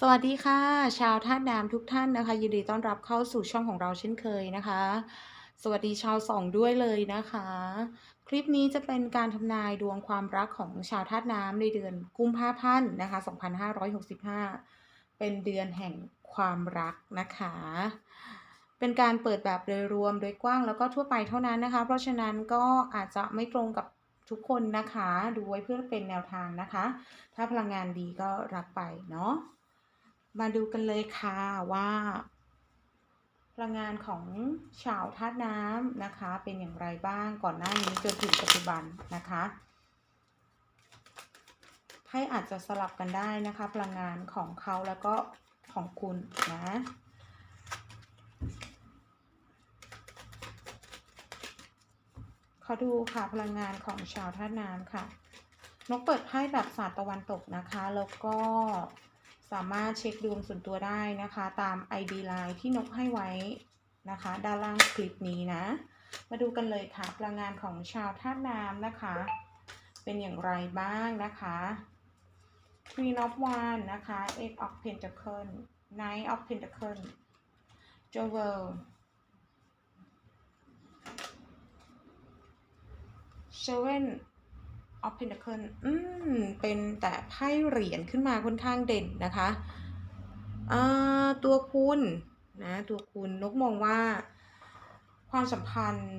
สวัสดีค่ะ ชาวธาตุน้ำทุกท่านนะคะ ยินดีต้อนรับเข้าสู่ช่องของเราเช่นเคยนะคะ สวัสดีชาวสองด้วยเลยนะคะ คลิปนี้จะเป็นการทำนายดวงความรักของชาวธาตุน้ำในเดือนกุมภาพันธ์นะคะ 2565 เป็นเดือนแห่งความรักนะคะ เป็นการเปิดแบบโดยรวมโดยกว้างแล้วก็ทั่วไปเท่านั้นนะคะ เพราะฉะนั้นก็อาจจะไม่ตรงกับทุกคนนะคะ ดูไว้เพื่อเป็นแนวทางนะคะ ถ้าพลังงานดีก็รับไปเนาะ มาดูกันเลยค่ะว่า พลังงานของชาวธาตุน้ำนะคะ เป็นอย่างไรบ้างก่อนหน้านี้จนถึงปัจจุบันนะคะไพ่อาจจะสลับกันได้นะคะ พลังงานของเขาแล้วก็ของคุณนะขอดูค่ะพลังงานของชาวธาตุน้ำค่ะ นกเปิดไพ่แบบศาสตร์ตะวันตกนะคะ แล้วก็ สามารถเช็คดวงส่วนตัวได้นะคะ ตาม ID Line ที่นกให้ไว้นะคะ ด้านล่างคลิปนี้นะ มาดูกันเลยค่ะพลังงานของชาวธาตุน้ำนะคะ เป็นอย่างไรบ้างนะคะ Queen of Wands นะคะ Eight of Pentacles Knight of Pentacles Jewel Seven of Pentacle อืม เป็นแต่ไพ่เหรียญขึ้นมาค่อนข้างเด่นนะคะอ่าตัวคุณนะ ตัวคุณนกมองว่า ความสัมพันธ์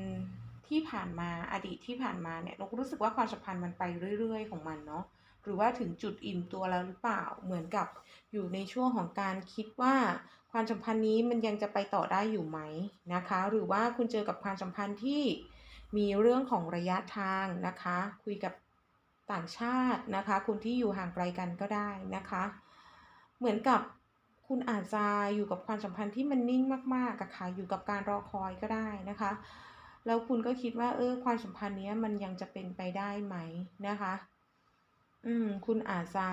ที่ผ่านมาอดีตที่ผ่านมาเนี่ยนกรู้สึกว่าความสัมพันธ์มันไปเรื่อย ๆ ของมันเนาะหรือว่าถึงจุดอิ่มตัวแล้วหรือเปล่าเหมือนกับอยู่ในช่วงของการคิดว่าความสัมพันธ์นี้มันยังจะไปต่อได้อยู่ไหมนะคะ หรือว่าคุณเจอกับความสัมพันธ์ที่มีเรื่องของระยะทางนะคะ คุยกับ ต่างชาตินะคะ คนที่อยู่ห่างไกลกันก็ได้นะคะ เหมือนกับคุณอาจจะอยู่กับความสัมพันธ์ที่มันนิ่งมากๆอะค่ะอยู่กับการรอคอยก็ได้นะคะ แล้วคุณก็คิดว่าเออความสัมพันธ์นี้มันยังจะเป็นไปได้ไหมนะคะ อืมคุณอาจจะ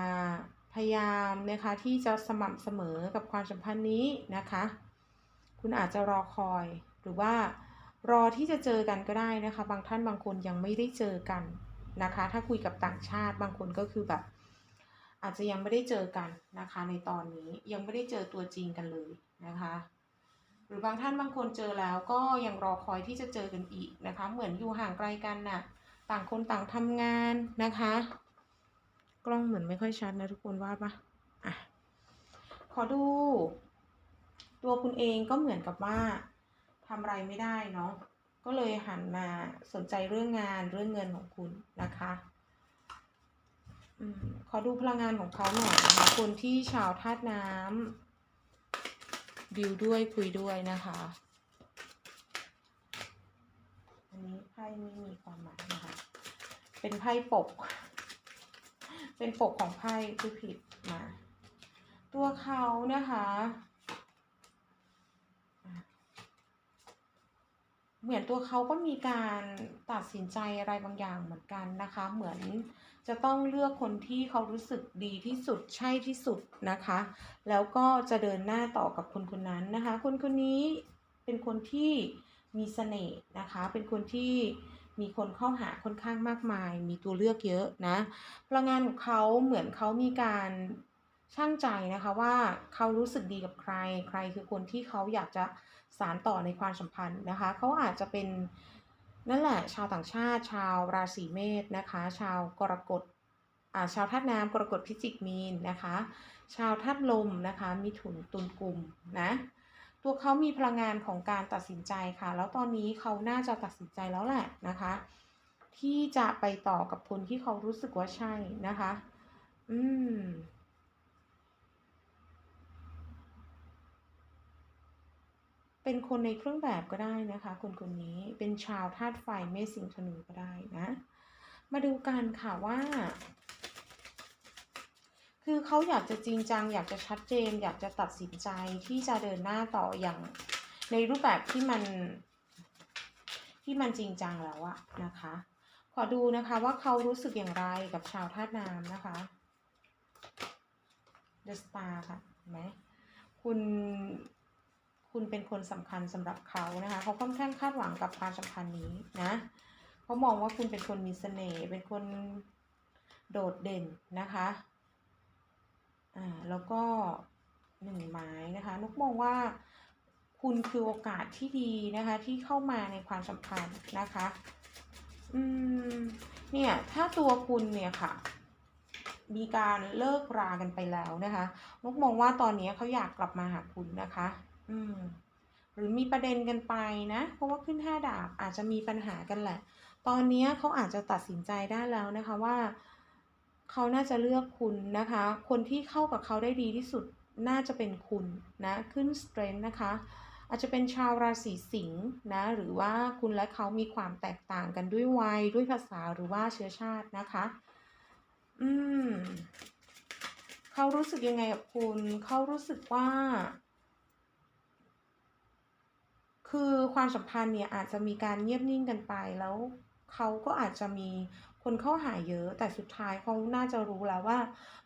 พยายามนะคะที่จะสม่ำเสมอกับความสัมพันธ์นี้นะคะ คุณอาจจะรอคอยหรือว่ารอที่จะเจอกันก็ได้นะคะ บางท่านบางคนยังไม่ได้เจอกัน นะคะ ถ้าคุยกับต่างชาติบางคนก็คือแบบ อาจจะยังไม่ได้เจอกันนะคะ ในตอนนี้ยังไม่ได้เจอตัวจริงกันเลยนะคะ หรือบางท่านบางคนเจอแล้วก็ยังรอคอยที่จะเจอกันอีกนะคะ เหมือนอยู่ห่างไกลกันน่ะ ต่างคนต่างทำงานนะคะ กล้องเหมือนไม่ค่อยชัดนะทุกคนว่าปะอะขอดู ตัวคุณเองก็เหมือนกับว่าทำอะไรไม่ได้เนาะ ก็เลยหันมาสนใจเรื่องงานเรื่องเงินของคุณนะคะอมขอดูพลังงานของเขาหน่อยนะคะ คนที่ชาวธาตุน้ำดิวด้วยคุยด้วยนะคะ อันนี้ไพ่ไม่มีความหมายนะคะ เป็นไพ่ปก เป็นปกของไพ่ที่ผิดมา ตัวเขานะคะ เหมือนตัวเขาก็มีการตัดสินใจอะไรบางอย่างเหมือนกันนะคะ เหมือนจะต้องเลือกคนที่เขารู้สึกดีที่สุดใช่ที่สุดนะคะ แล้วก็จะเดินหน้าต่อกับคนคนนั้นนะคะ คนคนนี้เป็นคนที่มีเสน่ห์นะคะ เป็นคนที่มีคนเข้าหาค่อนข้างมากมาย มีตัวเลือกเยอะนะพลังงานของเขาเหมือนเขามีการ ช่างใจนะคะว่าเขารู้สึกดีกับใคร ใครคือคนที่เขาอยากจะสารต่อในความสัมพันธ์นะคะเขาอาจจะเป็นนั่นแหละ ชาวต่างชาติ ชาวราศีเมษนะคะ ชาวกรกฎาชาวธาตุน้ำกรกฎพิจิกมีนนะคะ ชาวธาตุลมนะคะมิถุนตุลกลุ่มนะตัวเขามีพลังงานของการตัดสินใจค่ะ แล้วตอนนี้เขาน่าจะตัดสินใจแล้วแหละนะคะ ที่จะไปต่อกับคนที่เขารู้สึกว่าใช่นะคะ อืม เป็นคนในเครื่องแบบก็ได้นะคะ คนคนนี้เป็นชาวธาตุไฟเมษสิงธนูก็ได้นะ มาดูกันค่ะว่า คือเขาอยากจะจริงจัง อยากจะชัดเจน อยากจะตัดสินใจที่จะเดินหน้าต่ออย่างในรูปแบบที่มันที่มันจริงจังแล้วอะนะคะ ขอดูนะคะว่าเขารู้สึกอย่างไรกับชาวธาตุน้ำนะคะ The Star ค่ะเห็นไหมคุณ คุณเป็นคนสำคัญสำหรับเขานะคะ เขาค่อนข้างคาดหวังกับความสัมพันธ์นี้นะเขามองว่าคุณเป็นคนมีเสน่ห์เป็นคนโดดเด่นนะคะอ่าแล้วก็หนึ่งไม้นะคะนุกมองว่าคุณคือโอกาสที่ดีนะคะที่เข้ามาในความสัมพันธ์นะคะอืมเนี่ยถ้าตัวคุณเนี่ยค่ะ มีการเลิกรากันไปแล้วนะคะนุกมองว่าตอนนี้เขาอยากกลับมาหาคุณนะคะ อืมหรือมีประเด็นกันไปนะ เพราะว่าขึ้นห้าดาบอาจจะมีปัญหากันแหละ ตอนนี้เขาอาจจะตัดสินใจได้แล้วนะคะว่า เขาน่าจะเลือกคุณนะคะ คนที่เข้ากับเขาได้ดีที่สุดน่าจะเป็นคุณนะขึ้นสเตรนนะคะ อาจจะเป็นชาวราศีสิงห์นะหรือว่าคุณและเขามีความแตกต่างกันด้วยวัยด้วยภาษาหรือว่าเชื้อชาตินะคะ อืมเขารู้สึกยังไงกับคุณ เขารู้สึกว่า คือความสัมพันธ์เนี่ยอาจจะมีการเงียบนิ่งกันไปแล้วเขาก็อาจจะมีคนเข้าหาเยอะแต่สุดท้ายเขาน่าจะรู้แล้วว่า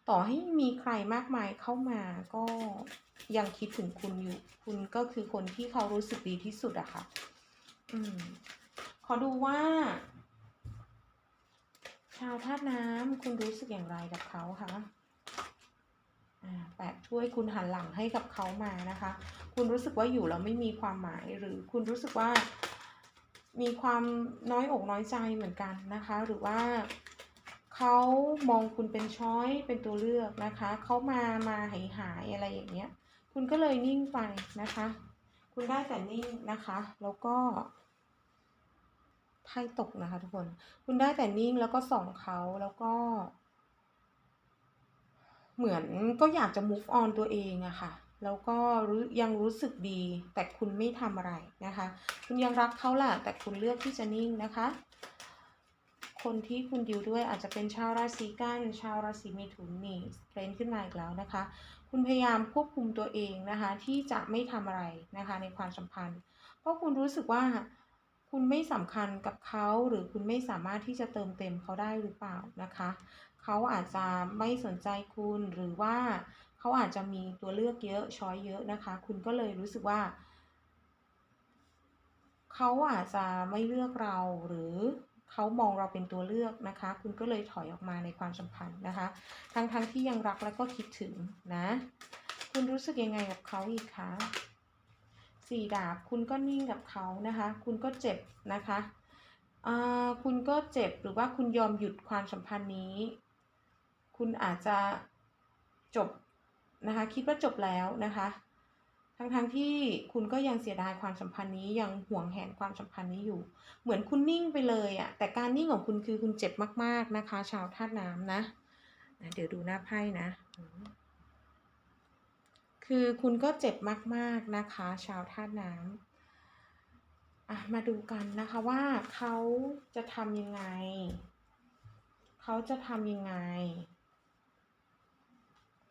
ต่อให้มีใครมากมายเข้ามาก็ยังคิดถึงคุณอยู่ คุณก็คือคนที่เขารู้สึกดีที่สุดอะค่ะ อืม ขอดูว่า ชาวธาตุน้ำคุณรู้สึกอย่างไรกับเขาคะอ่า แปดถ้วยคุณหันหลังให้กับเขามานะคะ คุณรู้สึกว่าอยู่แล้วไม่มีความหมายหรือคุณรู้สึกว่ามีความน้อยอกน้อยใจเหมือนกันนะคะ หรือว่าเขามองคุณเป็นช้อยเป็นตัวเลือกนะคะ เขามามาหายหายอะไรอย่างเงี้ย คุณก็เลยนิ่งไปนะคะ คุณได้แต่นิ่งนะคะ แล้วก็ไพ่ตกนะคะทุกคน คุณได้แต่นิ่งแล้วก็ส่องเขาแล้วก็ เหมือนก็อยากจะ move on ตัวเองอะค่ะ แล้วก็รู้ยังรู้สึกดี แต่คุณไม่ทำอะไรนะคะ คุณยังรักเขาแหละแต่คุณเลือกที่จะนิ่งนะคะ คนที่คุณดิวด้วยอาจจะเป็นชาวราศีกันชาวราศีเมถุนนี่เทรนขึ้นมาอีกแล้วนะคะ คุณพยายามควบคุมตัวเองนะคะ ที่จะไม่ทำอะไรนะคะในความสัมพันธ์ เพราะคุณรู้สึกว่าคุณไม่สำคัญกับเขาหรือคุณไม่สามารถที่จะเติมเต็มเขาได้หรือเปล่านะคะ เขาอาจจะไม่สนใจคุณหรือว่าเขาอาจจะมีตัวเลือกเยอะช้อยเยอะนะคะ คุณก็เลยรู้สึกว่า เขาอาจจะไม่เลือกเราหรือเขามองเราเป็นตัวเลือกนะคะ คุณก็เลยถอยออกมาในความสัมพันธ์นะคะ ทั้งๆทที่ยังรักและก็คิดถึงนะ คุณรู้สึกยังไงกับเขาอีกคะสี่ดาบคุณก็นิ่งกับเขานะคะ คุณก็เจ็บนะคะคุณก็เจ็บหรือว่าคุณยอมหยุดความสัมพันธ์นี้ คุณอาจจะจบนะคะคิดว่าจบแล้วนะคะ ทั้งๆทที่คุณก็ยังเสียดายความสัมพันธ์นี้ยังห่วงแหนความสัมพันธ์นี้อยู่ เหมือนคุณนิ่งไปเลยอะแต่การนิ่งของคุณคือคุณเจ็บมากๆนะคะ ชาวธาตุน้ำนะนะเดี๋ยวดูหน้าไพ่นะ คือคุณก็เจ็บมากๆนะคะ ชาวธาตุน้ำมาดูกันนะคะว่าเขาจะทำยังไง เขาจะทำยังไง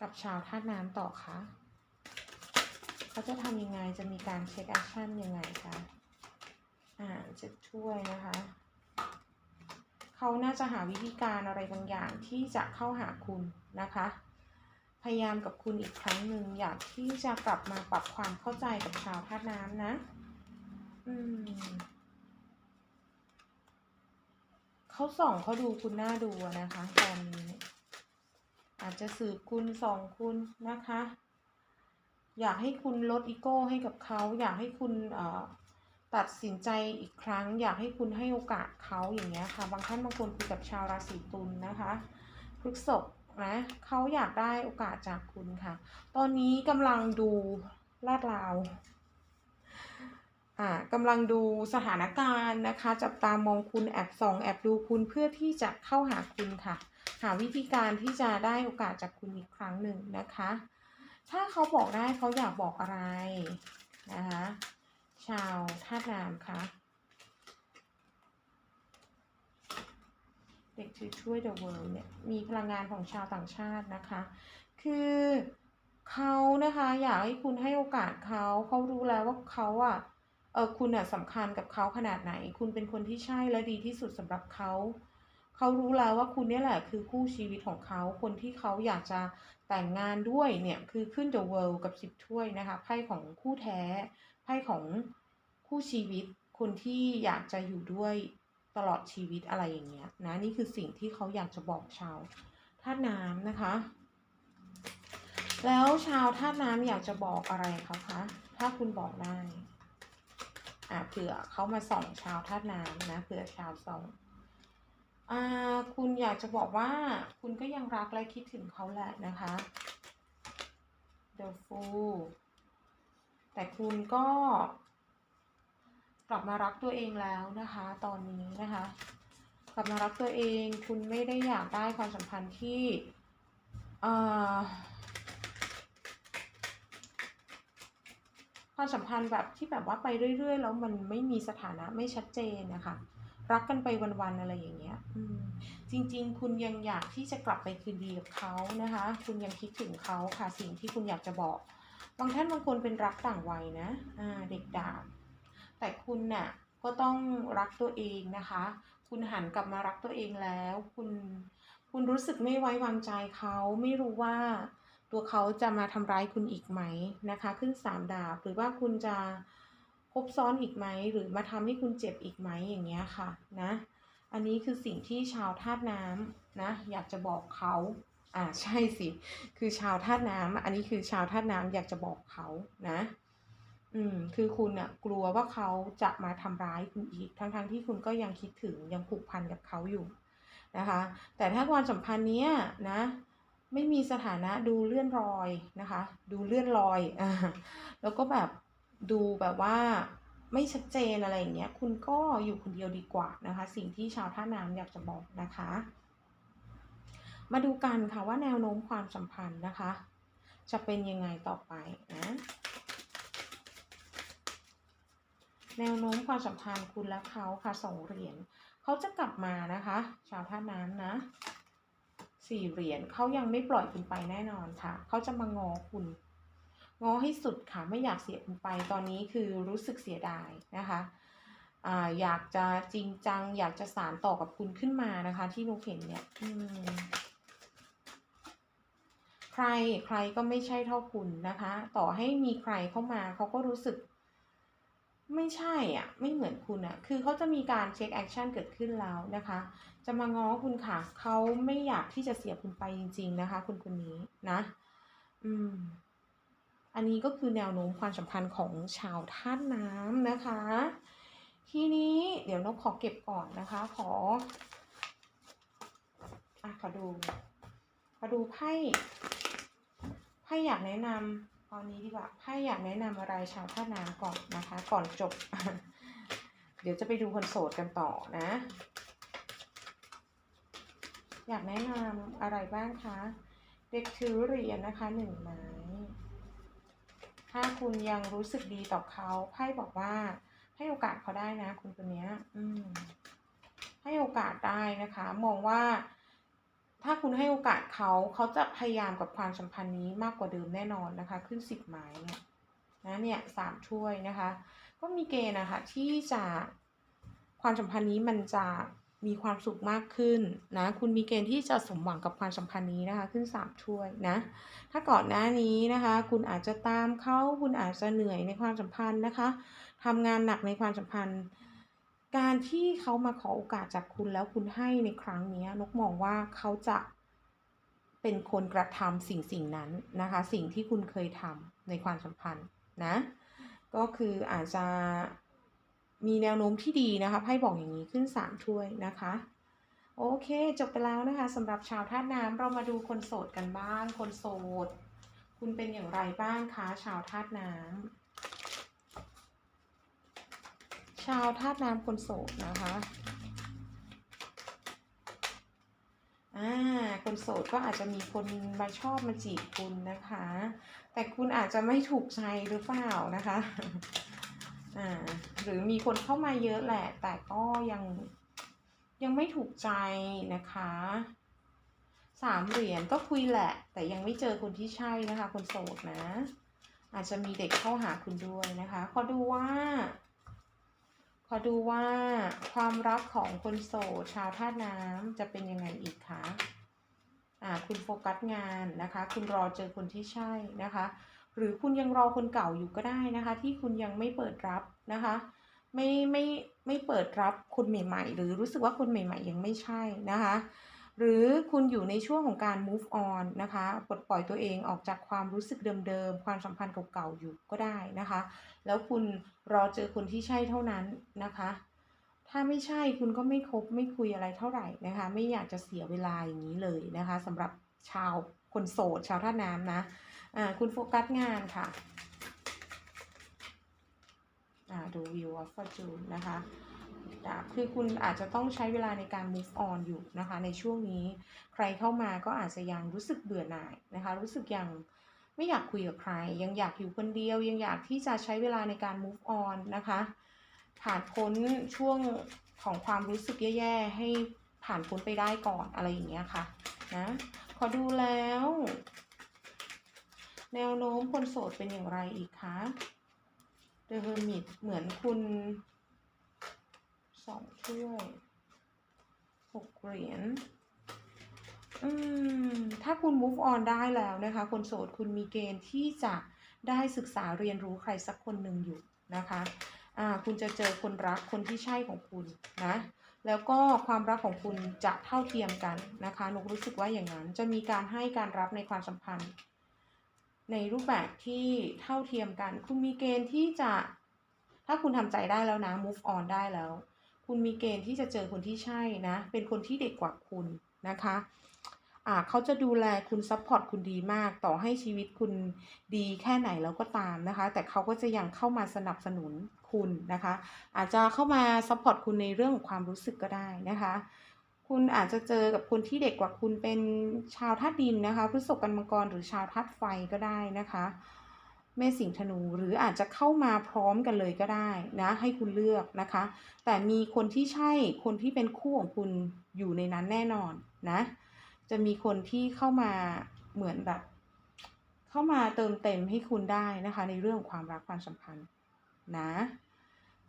กับชาวธาตุน้ำต่อคะเขาจะทำยังไงจะมีการเช็คแอคชั่นยังไงคะอ่าจะช่วยนะคะ เขาน่าจะหาวิธีการอะไรบางอย่างที่จะเข้าหาคุณนะคะ พยายามกับคุณอีกครั้งหนึ่งอยากที่จะกลับมาปรับความเข้าใจกับชาวธาตุน้ำนะ อืมเขาส่องเขาดูคุณหน้าดูนะคะตอนนี้ จะสืบคุณสองคุณนะคะ อยากให้คุณลดอีโก้ให้กับเขา อยากให้คุณตัดสินใจอีกครั้ง อยากให้คุณให้โอกาสเขาอย่างเงี้ยค่ะ บางท่านบางคนคุยกับชาวราศีตุลนะคะพฤกษภนะเขาอยากได้โอกาสจากคุณค่ะ ตอนนี้กำลังดูลาดราว อ่ากำลังดูสถานการณ์นะคะ จับตามองคุณแอบส่องแอบดูคุณเพื่อที่จะเข้าหาคุณค่ะ หาวิธีการที่จะได้โอกาสจากคุณอีกครั้งหนึ่งนะคะ ถ้าเขาบอกได้เขาอยากบอกอะไรนะคะชาวธาตุน้ำคะเด็กที่ช่วย The World เนี่ยมีพลังงานของชาวต่างชาตินะคะ คือเขานะคะอยากให้คุณให้โอกาสเขาเขารู้แล้วว่าเขาอะ เออคุณอะสำคัญกับเขาขนาดไหน คุณเป็นคนที่ใช่และดีที่สุดสำหรับเขา เขารู้แล้วว่าคุณเนี่ยแหละคือคู่ชีวิตของเขา คนที่เขาอยากจะแต่งงานด้วยเนี่ยคือขึ้น The World กับสิบถ้วยนะคะไพ่ของคู่แท้ไพ่ของคู่ชีวิต คนที่อยากจะอยู่ด้วยตลอดชีวิตอะไรอย่างเงี้ยนะนี่คือสิ่งที่เขาอยากจะบอกชาวธาตุน้ำนะคะ แล้วชาวธาตุน้ำอยากจะบอกอะไรเขาคะถ้าคุณบอกได้ อ่าเผื่อเขามาส่องชาวธาตุน้ำนะเผื่อชาวส่องอ่าคุณอยากจะบอกว่าคุณก็ยังรักและคิดถึงเขาแหละนะคะ The Fool แต่คุณก็ กลับมารักตัวเองแล้วนะคะ ตอนนี้นะคะ กลับมารักตัวเองคุณไม่ได้อยากได้ความสัมพันธ์ที่เอ่อ ความสัมพันธ์แบบที่แบบว่าไปเรื่อยๆ แล้วมันไม่มีสถานะไม่ชัดเจนนะคะ รักกันไปวันๆอะไรอย่างเงี้ยจริงๆ คุณยังอยากที่จะกลับไปคืนดีกับเขานะคะ คุณยังคิดถึงเขาค่ะสิ่งที่คุณอยากจะบอก บางท่านบางคนเป็นรักต่างวัยนะอ่าเด็กดาบแต่คุณน่ะก็ต้องรักตัวเองนะคะ คุณหันกลับมารักตัวเองแล้ว คุณคุณรู้สึกไม่ไว้วางใจเขาไม่รู้ว่า ตัวเขาจะมาทำร้ายคุณอีกไหมนะคะ ขึ้นสามดาบหรือว่าคุณจะคบซ้อนอีกไหม หรือมาทำให้คุณเจ็บอีกไหมอย่างเงี้ยค่ะนะอันนี้คือสิ่งที่ชาวธาตุน้ำนะอยากจะบอกเขาอ่าใช่สิคือชาวธาตุน้ำอันนี้คือชาวธาตุน้ำอยากจะบอกเขานะอืมคือคุณอะกลัวว่าเขาจะมาทำร้ายคุณอีก ทั้งๆทที่คุณก็ยังคิดถึงยังผูกพันกับเขาอยู่นะคะ แต่ถ้าความสัมพันธ์เนี้ยนะ ไม่มีสถานะดูเลื่อนรอยนะคะ ดูเลื่อนลอยอ่าแล้วก็แบบดูแบบว่าไม่ชัดเจนอะไรอย่างเงี้ย คุณก็อยู่คนเดียวดีกว่านะคะ สิ่งที่ชาวท่าน้ำอยากจะบอกนะคะ มาดูกันค่ะว่าแนวโน้มความสัมพันธ์นะคะ จะเป็นยังไงต่อไปนะ แนวโน้มความสัมพันธ์คุณและเขาค่ะสองเหรียญเขาจะกลับมานะคะ ชาวท่าน้ำนะ สี่เหรียญเขายังไม่ปล่อยคุณไปแน่นอนค่ะ เขาจะมางอคุณ งอให้สุดค่ะ ไม่อยากเสียคุณไป ตอนนี้คือรู้สึกเสียดายนะคะอ่าอยากจะจริงจัง อยากจะสารต่อกับคุณขึ้นมานะคะ ที่นุกเห็นเนี่ยใครใครก็ไม่ใช่เท่าคุณนะคะ ต่อให้มีใครเข้ามาเขาก็รู้สึก ไม่ใช่อะ ไม่เหมือนคุณอะ คือเขาจะมีการเช็คแอคชั่นเกิดขึ้นแล้วนะคะ จะมาง้อคุณค่ะ เขาไม่อยากที่จะเสียคุณไปจริง ๆ นะคะ คุณคนนี้นะ อืม อันนี้ก็คือแนวโน้มความสัมพันธ์ของชาวธาตุน้ำนะคะ ทีนี้เดี๋ยวนกขอเก็บก่อนนะคะ ขออะขอดู ขอดูไพ่ไพ่อยากแนะนำตอนนี้ดีกว่าไพ่อยากแนะนำอะไรชาวธาตุน้ำก่อนนะคะ ก่อนจบ เดี๋ยวจะไปดูคนโสดกันต่อนะ อยากแนะนำอะไรบ้างคะ เด็กถือเหรียญนะคะหนึ่งไม้ถ้าคุณยังรู้สึกดีต่อเขาไพ่บอกว่า ให้โอกาสเขาได้นะคุณคนนี้อืมให้โอกาสได้นะคะ มองว่า ถ้าคุณให้โอกาสเขาเขาจะพยายามกับความสัมพันธ์นี้มากกว่าเดิมแน่นอนนะคะ ขึ้นสิบไม้เนี่ยนะเนี่ยสามถ้วยนะคะ ก็มีเกณฑ์นะคะที่จะความสัมพันธ์นี้มันจะ มีความสุขมากขึ้นนะคุณมีเกณฑ์ที่จะสมหวังกับความสัมพันธ์นี้นะคะ ขึ้นสามถ้วยนะ ถ้าก่อนหน้านี้นะคะ คุณอาจจะตามเขาคุณอาจจะเหนื่อยในความสัมพันธ์นะคะทำงานหนักในความสัมพันธ์ การที่เขามาขอโอกาสจากคุณแล้วคุณให้ในครั้งนี้นกมองว่าเขาจะเป็นคนกระทำสิ่งสิ่งนั้นนะคะ สิ่งที่คุณเคยทำในความสัมพันธ์นะ ก็คืออาจจะ มีแนวโน้มที่ดีนะคะไพ่บอกอย่างนี้ขึ้นสามถ้วยนะคะ โอเค จบไปแล้วนะคะสำหรับชาวธาตุน้ำเรามาดูคนโสดกันบ้าง คนโสด คุณเป็นอย่างไรบ้างคะชาวธาตุน้ำชาวธาตุน้ำคนโสดนะคะอ่าคนโสดก็อาจจะมีคนมาชอบมาจีบคุณนะคะ แต่คุณอาจจะไม่ถูกใจหรือเปล่านะคะ อ่าหรือมีคนเข้ามาเยอะแหละ แต่ก็ยังยังไม่ถูกใจนะคะสามเหรียญก็คุยแหละ แต่ยังไม่เจอคนที่ใช่นะคะ คนโสดนะ อาจจะมีเด็กเข้าหาคุณด้วยนะคะขอดูว่าขอดูว่าความรักของคนโสดชาวธาตุน้ำจะเป็นยังไงอีกคะอ่าคุณโฟกัสงานนะคะ คุณรอเจอคนที่ใช่นะคะ หรือคุณยังรอคนเก่าอยู่ก็ได้นะคะ ที่คุณยังไม่เปิดรับนะคะ ไม่ไม่ไม่เปิดรับคนใหม่ ๆ หรือรู้สึกว่าคนใหม่ ๆ ยังไม่ใช่นะคะ หรือคุณอยู่ในช่วงของการ move on นะคะปลดปล่อยตัวเองออกจากความรู้สึกเดิมๆความสัมพันธ์เก่าๆอยู่ก็ได้นะคะ แล้วคุณรอเจอคนที่ใช่เท่านั้นนะคะถ้าไม่ใช่คุณก็ไม่คบไม่คุยอะไรเท่าไหร่นะคะ ไม่อยากจะเสียเวลาอย่างนี้เลยนะคะสำหรับชาวคนโสดชาวท่าน้ำนะ อ่าคุณโฟกัสงานค่ะอ่าดู view of fortune นะคะคือคุณอาจจะต้องใช้เวลาในการ move on อยู่นะคะ ในช่วงนี้ใครเข้ามาก็อาจจะยังรู้สึกเบื่อหน่ายนะคะ รู้สึกยังไม่อยากคุยกับใคร ยังอยากอยู่คนเดียว ยังอยากที่จะใช้เวลาในการ move on นะคะ ผ่านพ้นช่วงของความรู้สึกแย่ๆ ให้ผ่านพ้นไปได้ก่อนอะไรอย่างเงี้ยค่ะนะ ขอดูแล้ว แนวโน้มคนโสดเป็นอย่างไรอีกคะ The Hermit เหมือนคุณสองถ้วยหกเหรียญอืมถ้าคุณ move on ได้แล้วนะคะ คนโสดคุณมีเกณฑ์ที่จะได้ศึกษาเรียนรู้ใครสักคนหนึ่งอยู่นะคะอ่าคุณจะเจอคนรักคนที่ใช่ของคุณนะแล้วก็ความรักของคุณจะเท่าเทียมกันนะคะนกรู้สึกว่าอย่างนั้น จะมีการให้การรับในความสัมพันธ์ ในรูปแบบที่เท่าเทียมกัน คุณมีเกณฑ์ที่จะ ถ้าคุณทำใจได้แล้วนะ move on ได้แล้ว คุณมีเกณฑ์ที่จะเจอคนที่ใช่นะ เป็นคนที่เด็กกว่าคุณนะคะอ่าเขาจะดูแลคุณซัพพอร์ตคุณดีมาก ต่อให้ชีวิตคุณดีแค่ไหนแล้วก็ตามนะคะ แต่เขาก็จะยังเข้ามาสนับสนุนคุณนะคะ อาจจะเข้ามาซัพพอร์ตคุณในเรื่องของความรู้สึกก็ได้นะคะ คุณอาจจะเจอกับคนที่เด็กกว่าคุณเป็นชาวธาตุดินนะคะพฤษภกันมังกรหรือชาวธาตุไฟก็ได้นะคะเมษสิงธนูหรืออาจจะเข้ามาพร้อมกันเลยก็ได้นะให้คุณเลือกนะคะ แต่มีคนที่ใช่คนที่เป็นคู่ของคุณอยู่ในนั้นแน่นอนนะจะมีคนที่เข้ามาเหมือนแบบ เข้ามาเติมเต็มให้คุณได้นะคะ ในเรื่องของความรักความสัมพันธ์นะ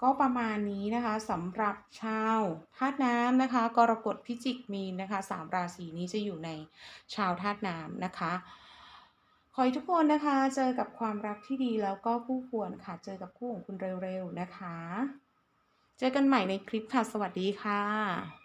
ก็ประมาณนี้นะคะสำหรับชาวธาตุน้ำนะคะ กรกฎพิจิกมีนนะคะสามราศีนี้จะอยู่ในชาวธาตุน้ำนะคะ ขอให้ทุกคนนะคะเจอกับความรักที่ดีแล้วก็คู่ควรค่ะเจอกับคู่ของคุณเร็วๆนะคะ เจอกันใหม่ในคลิปค่ะ สวัสดีค่ะ